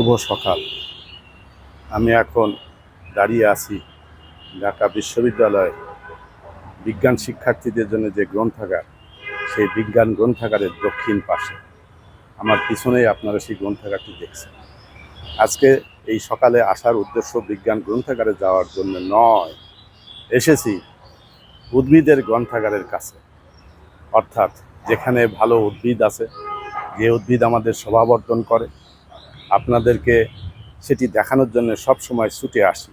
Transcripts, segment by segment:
শুভ সকাল। আমি এখন দাঁড়িয়ে আছি ঢাকা বিশ্ববিদ্যালয় বিজ্ঞান শিক্ষার্থীদের জন্য যে গ্রন্থাগার, সেই বিজ্ঞান গ্রন্থাগারের দক্ষিণ পাশে। আমার পিছনেই আপনারা সেই গ্রন্থাগারটি দেখছেন। আজকে এই সকালে আসার উদ্দেশ্য বিজ্ঞান গ্রন্থাগারে যাওয়ার জন্য নয়। এসেছি উদ্ভিদের গ্রন্থাগারের কাছে। অর্থাৎ যেখানে ভালো উদ্ভিদ আছে, যে উদ্ভিদ আমাদের শোভাবর্ধন করে আপনাদেরকে সেটি দেখানোর জন্য সব সময় ছুটে আসি।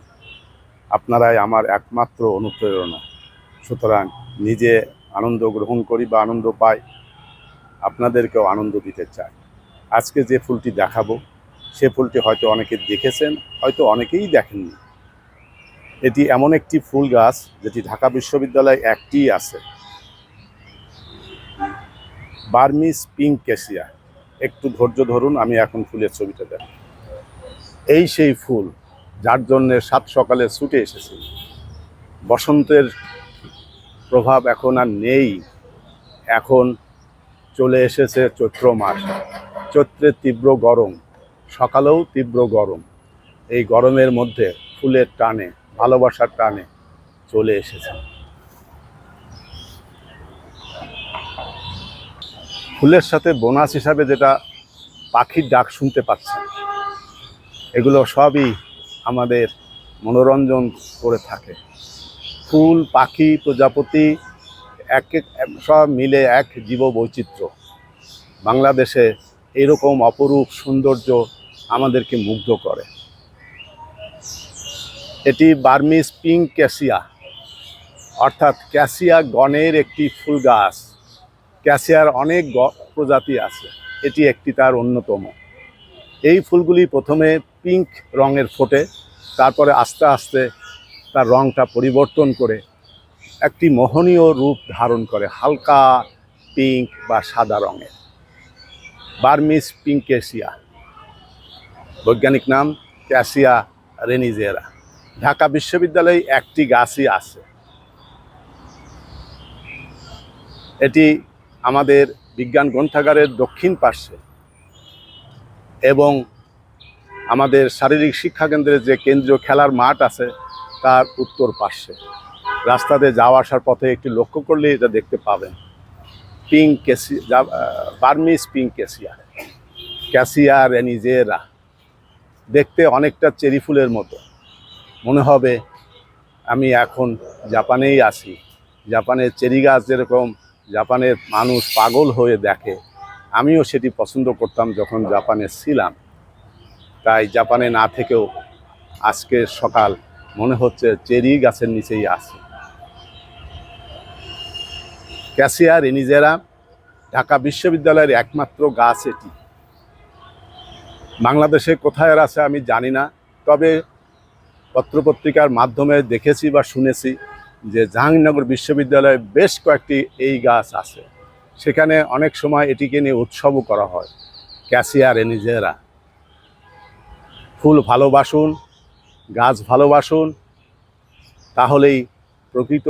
আপনারাই আমার একমাত্র অনুপ্রেরণা। সুতরাং নিজে আনন্দ গ্রহণ করি বা আনন্দ পাই, আপনাদেরকেও আনন্দ দিতে চাই। আজকে যে ফুলটি দেখাবো, সে ফুলটি হয়তো অনেকে দেখেছেন, হয়তো অনেকেই দেখেননি। এটি এমন একটি ফুল গাছ যেটি ঢাকা বিশ্ববিদ্যালয়ে একটি আছে। বার্মিস পিঙ্ক কেসিয়া একটু ধৈর্য ধরুন, আমি এখন ফুলের ছবিটা দেখ এই সেই ফুল, যার জন্য সাত সকালে ছুটে এসেছি। বসন্তের প্রভাব এখন আর নেই। এখন চলে এসেছে চৈত্র মাস। চৈত্রের তীব্র গরম, সকালেও তীব্র গরম। এই গরমের মধ্যে ফুলের টানে, ভালোবাসার টানে চলে এসেছে। ফুলের সাথে বোনাস হিসাবে যেটা পাখির ডাক শুনতে পাচ্ছেন, এগুলো সবই আমাদের মনোরঞ্জন করে থাকে। ফুল, পাখি, প্রজাপতি, এক এক, সব মিলে এক জীব বৈচিত্র্য বাংলাদেশে এরকম অপরূপ সৌন্দর্য আমাদেরকে মুগ্ধ করে। এটি বার্মিস পিঙ্ক ক্যাসিয়া, অর্থাৎ ক্যাসিয়া গণের একটি ফুল গাছ। ক্যাসিয়ার অনেক প্রজাতি আছে। এটি একটি তার অন্যতম। এই ফুলগুলি প্রথমে পিঙ্ক রঙের ফোটে, তারপরে আস্তে আস্তে তার রঙটা পরিবর্তন করে একটি মোহনীয় রূপ ধারণ করে, হালকা পিঙ্ক বা সাদা রঙের। বার্মিস পিঙ্কেসিয়া বৈজ্ঞানিক নাম ক্যাসিয়া রেনিজেরা। ঢাকা বিশ্ববিদ্যালয়ে একটি গাছই আছে। এটি আমাদের বিজ্ঞান গ্রন্থাগারের দক্ষিণ পার্শ্বে এবং আমাদের শারীরিক শিক্ষা কেন্দ্রের যে কেন্দ্রীয় খেলার মাঠ আছে, তার উত্তর পার্শ্বে। রাস্তাতে যাওয়া আসার পথে একটি লক্ষ্য করলে এটা দেখতে পাবেন। পিঙ্ক কেসি বার্মিস পিঙ্ক ক্যাসিয়ার ক্যাসিয়া রেনিজেরা। দেখতে অনেকটা চেরি ফুলের মতো। মনে হবে আমি এখন জাপানেই আছি। জাপানের চেরি গাছ যেরকম জাপানের মানুষ পাগল হয়ে দেখে। আমিও সেটি পছন্দ করতাম যখন জাপানে ছিলাম। তাই জাপানে না থেকেও আজকে সকাল মনে হচ্ছে চেরি গাছের নিচেই আছে। ক্যাসিয়া রেনিজেরা ঢাকা বিশ্ববিদ্যালয়ের একমাত্র গাছ এটি। বাংলাদেশে কোথায় আছে আমি জানি না, তবে পত্রপত্রিকার মাধ্যমে দেখেছি বা শুনেছি যে জাহাঙ্গীরনগর বিশ্ববিদ্যালয়ে বেশ কয়েকটি এই গাছ আছে। সেখানে অনেক সময় এটিকে নিয়ে উৎসবও করা হয়। ক্যাসিয়া রেনিজেরা। ফুল ভালোবাসুন, গাছ ভালোবাসুন, তাহলেই প্রকৃত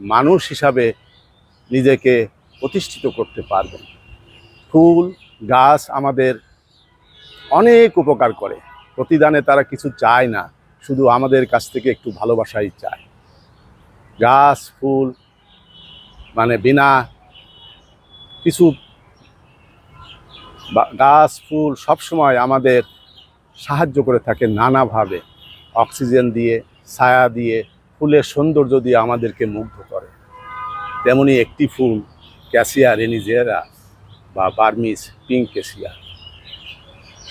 মানুষ হিসাবে নিজেকে প্রতিষ্ঠিত করতে পারবেন। ফুল, গাছ আমাদের অনেক উপকার করে। প্রতিদানে তারা কিছু চায় না, শুধু আমাদের কাছ থেকে একটু ভালোবাসাই চায়। গাছ ফুল মানে বিনা কিছু গাছ, ফুল সবসময় আমাদের সাহায্য করে থাকে নানাভাবে। অক্সিজেন দিয়ে, ছায়া দিয়ে, ফুলের সৌন্দর্য দিয়ে আমাদেরকে মুগ্ধ করে। তেমনি একটি ফুল, ক্যাসিয়া রেনিজেরা বা বার্মিস পিঙ্ক ক্যাসিয়া।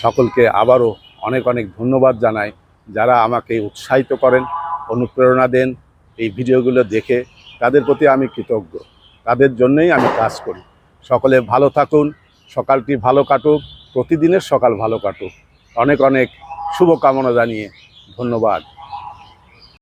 সকলকে আবারও অনেক অনেক ধন্যবাদ জানাই যারা আমাকে উৎসাহিত করেন, অনুপ্রেরণা দেন এই ভিডিওগুলো দেখে তাদের প্রতি আমি কৃতজ্ঞ। তাদের জন্যই আমি কাজ করি। সকলে ভালো থাকুন, সকালটি ভালো কাটুক, প্রতিদিনের সকাল ভালো কাটুক। অনেক অনেক শুভকামনা জানিয়ে ধন্যবাদ।